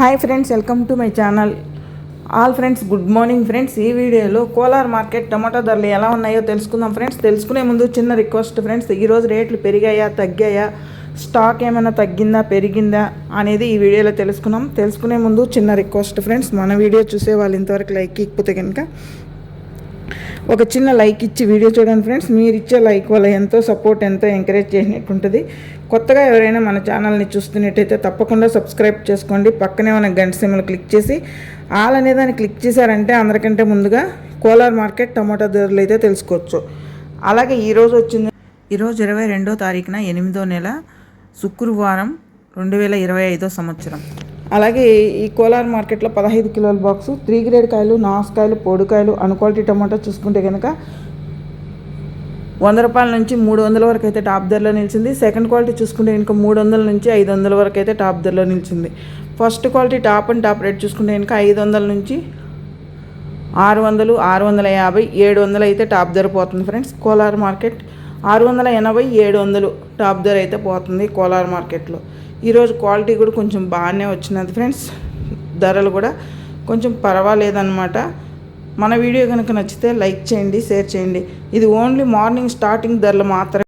Hi friends welcome to my channel. All friends good morning friends. ఈ వీడియోలో Kolar market tomato ధరలు ఎలా ఉన్నాయో తెలుసుకుందాం ఫ్రెండ్స్. తెలుసుకునే ముందు చిన్న రిక్వెస్ట్ ఫ్రెండ్స్ ఈరోజు రేట్లు పెరిగాయా తగ్గాయా స్టాక్ ఏమైనా తగ్గిందా పెరిగిందా అనేది ఈ వీడియోలో తెలుసుకున్నాం. తెలుసుకునే ముందు చిన్న రిక్వెస్ట్ ఫ్రెండ్స్ మన వీడియో చూసే వాళ్ళు ఇంతవరకు లైక్ ఇకపోతే కనుక ఒక చిన్న లైక్ ఇచ్చి వీడియో చూడండి ఫ్రెండ్స్. మీరు ఇచ్చే లైక్ వల్ల ఎంతో సపోర్ట్ ఎంతో ఎంకరేజ్ చేసినట్టు ఉంటుంది కొత్తగా ఎవరైనా మన ఛానల్ని చూస్తున్నట్టయితే తప్పకుండా సబ్స్క్రైబ్ చేసుకోండి. పక్కనే ఉన్న గంట సిమ్లు క్లిక్ చేసి ఆల్ అనే దాన్ని క్లిక్ చేశారంటే అందరికంటే ముందుగా కోలార్ మార్కెట్ టమాటా ధరలు అయితే తెలుసుకోవచ్చు. అలాగే ఈరోజు వచ్చింది ఈరోజు ఇరవై రెండో తారీఖున ఎనిమిదో నెల శుక్రవారం రెండు వేల ఇరవై ఐదో సంవత్సరం. అలాగే ఈ కోలార్ మార్కెట్లో పదహైదు కిలోల బాక్సు త్రీ గ్రేడ్ కాయలు నాసుకాయలు పొడికాయలు అన్క్వాలిటీ టమాటా చూసుకుంటే కనుక వంద రూపాయల నుంచి మూడు వందల వరకు అయితే టాప్ ధరలో నిలిచింది. సెకండ్ క్వాలిటీ చూసుకుంటే కనుక మూడు వందల నుంచి ఐదు వందల వరకు అయితే టాప్ ధరలో నిలిచింది. First quality top and top rate చూసుకుంటే కనుక ఐదు వందల నుంచి ఆరు వందలు ఆరు వందల యాభై ఏడు వందలు అయితే టాప్ ధర పోతుంది ఫ్రెండ్స్. కోలార్ మార్కెట్ ఆరు వందల ఎనభై ఏడు వందలు టాప్ ధర అయితే పోతుంది కోలార్ మార్కెట్లో. ఈరోజు క్వాలిటీ కూడా కొంచెం బాగానే వచ్చినది ఫ్రెండ్స్. ధరలు కూడా కొంచెం పర్వాలేదన్నమాట. మన వీడియో కనుక నచ్చితే లైక్ చేయండి షేర్ చేయండి. ఇది ఓన్లీ మార్నింగ్ స్టార్టింగ్ ధరలు మాత్రమే.